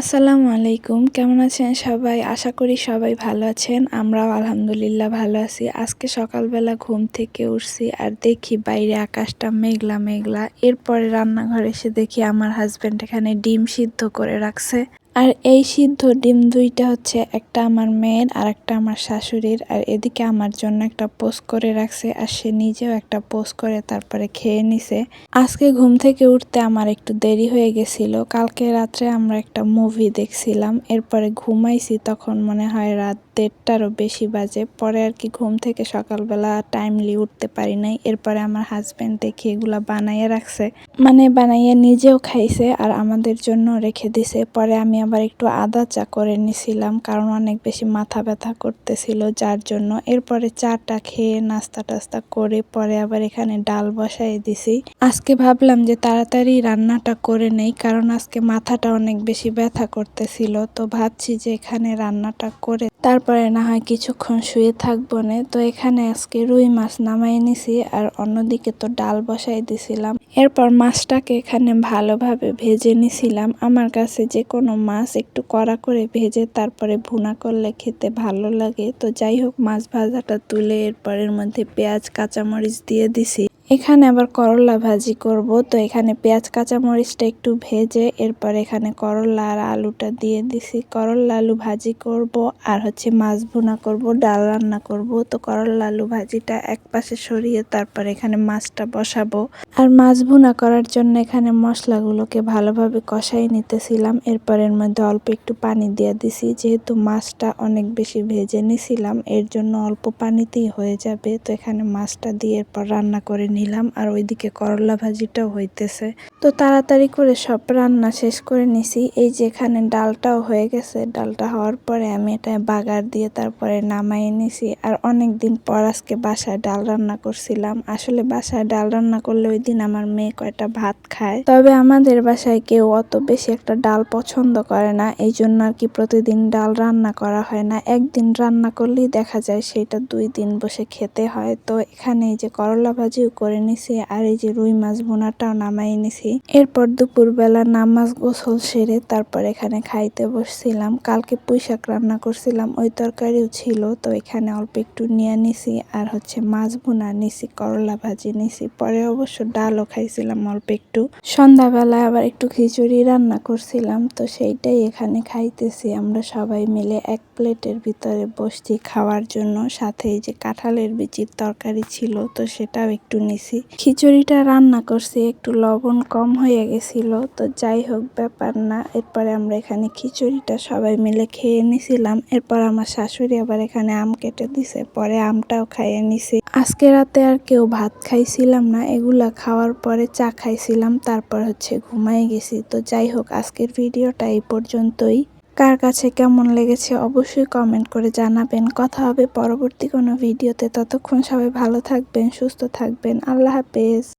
আসসালামু আলাইকুম। কেমন আছেন সবাই? আশা করি সবাই ভালো আছেন। আমরাও আলহামদুলিল্লাহ ভালো আছি। আজকে সকালবেলা ঘুম থেকে উঠছি আর দেখি বাইরে আকাশটা মেঘলা মেঘলা। এরপরে রান্নাঘরে এসে দেখি আমার হাজব্যান্ড এখানে ডিম সিদ্ধ করে রাখছে। আর এই সিদ্ধ ডিম দুইটা হচ্ছে একটা আমার মেয়ের আর একটা আমার শাশুড়ির। আর এদিকে আমার জন্য একটা পোস্ট করে রাখছে আর সে নিজেও একটা পোস্ট করে তারপরে খেয়ে নিছে। আজকে ঘুম থেকে উঠতে আমার একটু দেরি হয়ে গেছিল। কালকে রাত্রে আমরা একটা মুভি দেখছিলাম। এরপরে ঘুমাইছি তখন মনে হয় রাত দেড়টারও বেশি বাজে। পরে আর কি ঘুম থেকে সকালবেলা টাইমলি উঠতে পারি নাই। এরপরে আমার হাজবেন্ড দেখি এগুলা বানাইয়ে রাখছে। মানে বানাইয়ে নিজেও খাইছে আর আমাদের জন্য রেখে দিছে। পরে আমি আবার একটু আদা চা করে নিছিলাম, কারণ অনেক বেশি মাথা ব্যথা করতেছিল যার জন্য। এরপরে চাটা খেয়ে নাস্তা টাস্তা করে পরে আবার এখানে ডাল বসাই দিছি। আজকে ভাবলাম যে তাড়াতাড়ি রান্নাটা করে নেই, কারণ আজকে মাথাটা অনেক বেশি ব্যথা করতেছিল, তো ভাবছি যে এখানে রান্নাটা করে তারপরে না হয় কিছুক্ষণ শুয়ে থাকব না। তো এখানে আজকে রুই মাছ নামাই নিছি, আর অন্যদিকে তো ডাল বসাই দিছিলাম। এরপর মাছটাকে এখানে ভালোভাবে ভেজে নিছিলাম। আমার কাছে যে কোনো মাছ একটু কড়া করে ভেজে তারপরে ভুনা করলে খেতে ভালো লাগে। তো যাই হোক, মাছ ভাজাটা তুলে এরপরের মধ্যে পেঁয়াজ, কাঁচামরিচ দিয়ে দিছি। এখানে আবার করলা ভাজি করব। তো এখানে পেঁয়াজ, কাঁচামরিচটা একটু ভেজে এরপর এখানে করলা আর আলুটা দিয়ে দিছি। করলা আলু ভাজি করব আর হচ্ছে মাছ ভুনা করব, ডাল রান্না করব। তো করলা আলু ভাজিটা এক পাশে সরিয়ে তারপর এখানে মাছটা বসাবো। আর মাছ ভুনা করার জন্য এখানে মশলাগুলোকে ভালোভাবে কষাই নিতেছিলাম। এরপর এর মধ্যে অল্প একটু পানি দিয়ে দিছি। যেহেতু মাছটা অনেক বেশি ভেজে নিছিলাম, এর জন্য অল্প পানিতেই হয়ে যাবে। তো এখানে মাছটা দিয়ে এরপর রান্না করে নিলাম আর ওইদিকে করলা ভাজিটাও হইতেছে। তো তাড়াতাড়ি করে সব রান্না শেষ করে নিছি। এই যে এখানে ডালটাও হয়ে গেছে। ডালটা হওয়ার পরে আমি এটা বাগার দিয়ে তারপরে নামাই নিছি। আর অনেক দিন পর আজকে বাসায় ডাল রান্না করছিলাম। আসলে বাসায় ডাল রান্না করলে ওই দিন আমার মেয়ে কয়টা ভাত খায়। তবে আমাদের বাসায় কেউ অত বেশি একটা ডাল পছন্দ করে না। এই জন্য আর কি প্রতিদিন ডাল রান্না করা হয় না। একদিন রান্না করলেই দেখা যায় সেটা দুই দিন বসে খেতে হয়। তো এখানে এই যে করলা ভাজিও করে নিছি আর এই যে রুই মাছ বোনাটাও নামাই নিছি। এরপর দুপুরবেলা নামাজ গোসল সেরে তারপর এখানে খাইতে বসছিলাম। কালকে পুঁইশাক রান্না করছিলাম, ওই তরকারিও ছিল, তো এখানে অল্প একটু নিয়ে নিছি আর হচ্ছে মাছ বোনা নিছি, করলা ভাজি নিছি। পরে অবশ্য ডালও খাইছিলাম অল্প একটু। সন্ধ্যাবেলায় আবার একটু খিচুড়ি রান্না করছিলাম, তো সেইটাই এখানে খাইতেছি। আমরা সবাই মিলে এক প্লেটের ভিতরে বসছি খাওয়ার জন্য। সাথে এই যে কাঁঠালের বিচির তরকারি ছিল, তো সেটাও একটু নিছি খিচুড়িটা রান্না করছি, একটু লবণ কম হয়ে গেছিল, তো যাই হোক, ব্যাপার না। এরপরে আমরা এখানে খিচুড়িটা সবাই মিলে খেয়ে নিছিলাম। এরপর আমার শাশুড়ি আবার এখানে আম কেটে দিছে, পরে আমটাও খাইয়ে নিছি। আজকে রাতে আর কেউ ভাত খাইছিলাম না, এগুলা খাওয়ার পরে চা খাইছিলাম, তারপর হচ্ছে ঘুমাই গেছি। তো যাই হোক, আজকের ভিডিওটা এই পর্যন্তই। কার কাছে কেমন লেগেছে অবশ্যই কমেন্ট করে জানাবেন। কথা হবে পরবর্তী কোনো ভিডিওতে ততক্ষণ সবাই ভালো থাকবেন, সুস্থ থাকবেন। আল্লাহ হাফেজ।